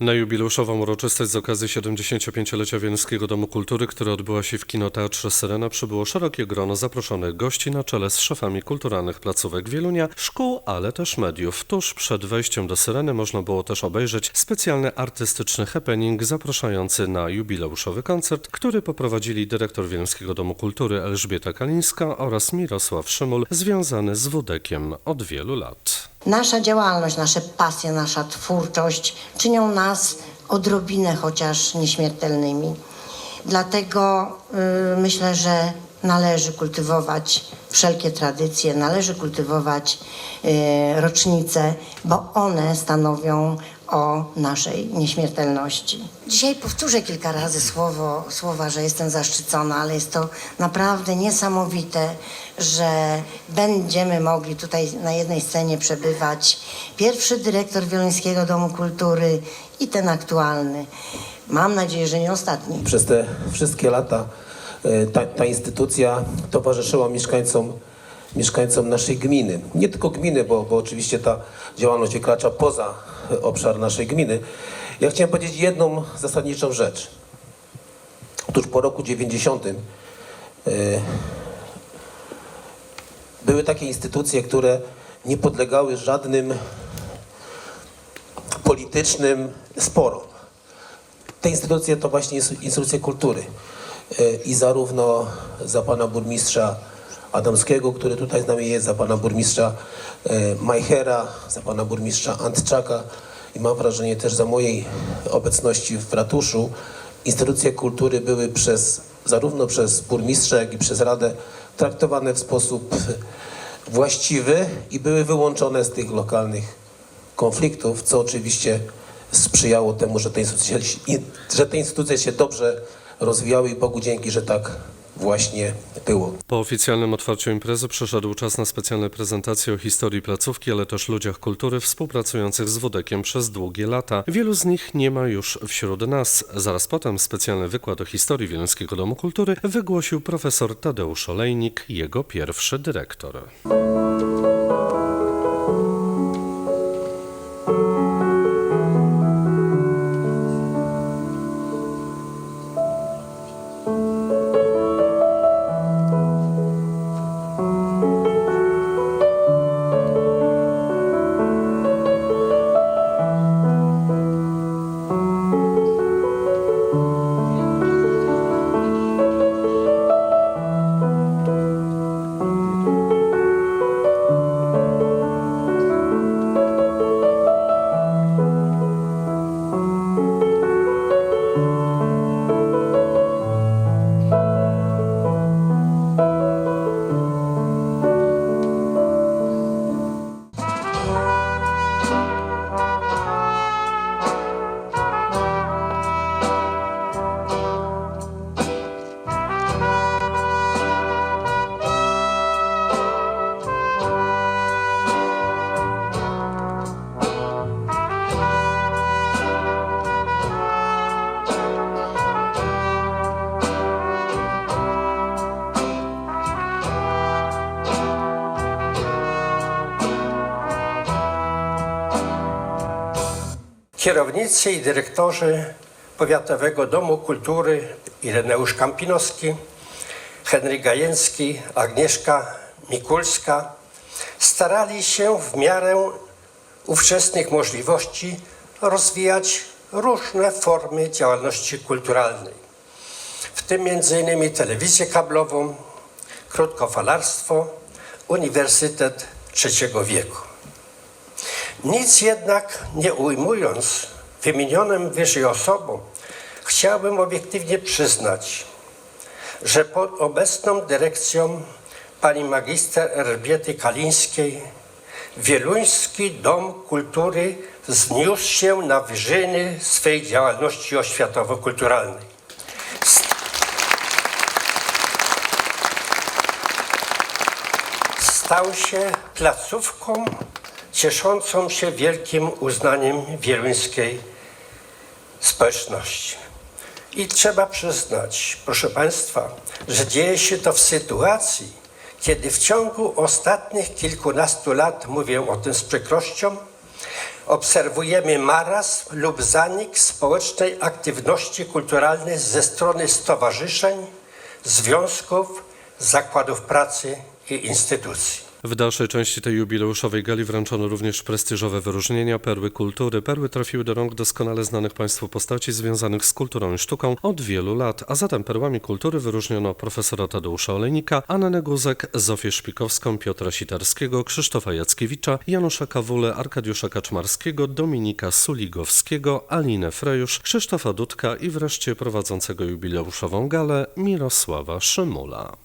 Na jubileuszową uroczystość z okazji 75-lecia Wieluńskiego Domu Kultury, która odbyła się w Kinoteatrze Syrena, przybyło szerokie grono zaproszonych gości na czele z szefami kulturalnych placówek Wielunia, szkół, ale też mediów. Tuż przed wejściem do Syreny można było też obejrzeć specjalny artystyczny happening zapraszający na jubileuszowy koncert, który poprowadzili dyrektor Wieluńskiego Domu Kultury Elżbieta Kalińska oraz Mirosław Szymul, związany z Wudekiem od wielu lat. Nasza działalność, nasze pasje, nasza twórczość czynią nas odrobinę chociaż nieśmiertelnymi. Dlatego y, myślę, że należy kultywować wszelkie tradycje, należy kultywować y, rocznice, bo one stanowią o naszej nieśmiertelności. Dzisiaj powtórzę kilka razy słowo, słowa, że jestem zaszczycona, ale jest to naprawdę niesamowite, że będziemy mogli tutaj na jednej scenie przebywać pierwszy dyrektor Wieluńskiego Domu Kultury i ten aktualny. Mam nadzieję, że nie ostatni. Przez te wszystkie lata e, ta, ta instytucja towarzyszyła mieszkańcom, mieszkańcom naszej gminy. Nie tylko gminy, bo, bo oczywiście ta działalność wykracza poza obszar naszej gminy. Ja chciałem powiedzieć jedną zasadniczą rzecz. Otóż po roku 90 e, były takie instytucje, które nie podlegały żadnym politycznym sporom. Te instytucje to właśnie ins- instytucje kultury. E, I zarówno za pana burmistrza Adamskiego, który tutaj z nami jest, za pana burmistrza e, Majchera, za pana burmistrza Antczaka i mam wrażenie też za mojej obecności w ratuszu, instytucje kultury były przez, zarówno przez burmistrza, jak i przez Radę traktowane w sposób właściwy i były wyłączone z tych lokalnych konfliktów, co oczywiście sprzyjało temu, że te instytucje, że te instytucje się dobrze rozwijały i Bogu dzięki, że tak właśnie było. Po oficjalnym otwarciu imprezy przyszedł czas na specjalne prezentacje o historii placówki, ale też ludziach kultury współpracujących z Wudekiem przez długie lata. Wielu z nich nie ma już wśród nas. Zaraz potem specjalny wykład o historii Wieluńskiego Domu Kultury wygłosił profesor Tadeusz Olejnik, jego pierwszy dyrektor. Kierownicy i dyrektorzy Powiatowego Domu Kultury Ireneusz Kampinowski, Henryk Gajęcki, Agnieszka Mikulska starali się w miarę ówczesnych możliwości rozwijać różne formy działalności kulturalnej, w tym m.in. telewizję kablową, krótkofalarstwo, Uniwersytet Trzeciego Wieku. Nic jednak nie ujmując wymienionym wyżej osobom, chciałbym obiektywnie przyznać, że pod obecną dyrekcją pani magister Elżbiety Kalińskiej Wieluński Dom Kultury wzniósł się na wyżyny swej działalności oświatowo-kulturalnej. Stał się placówką cieszącą się wielkim uznaniem wieluńskiej społeczności. I trzeba przyznać, proszę Państwa, że dzieje się to w sytuacji, kiedy w ciągu ostatnich kilkunastu lat, mówię o tym z przykrością, obserwujemy marazm lub zanik społecznej aktywności kulturalnej ze strony stowarzyszeń, związków, zakładów pracy i instytucji. W dalszej części tej jubileuszowej gali wręczono również prestiżowe wyróżnienia Perły Kultury. Perły trafiły do rąk doskonale znanych Państwu postaci związanych z kulturą i sztuką od wielu lat, a zatem perłami kultury wyróżniono profesora Tadeusza Olejnika, Annę Guzek, Zofię Szpikowską, Piotra Sitarskiego, Krzysztofa Jackiewicza, Janusza Kawulę, Arkadiusza Kaczmarskiego, Dominika Suligowskiego, Alinę Frejusz, Krzysztofa Dudka i wreszcie prowadzącego jubileuszową galę Mirosława Szymula.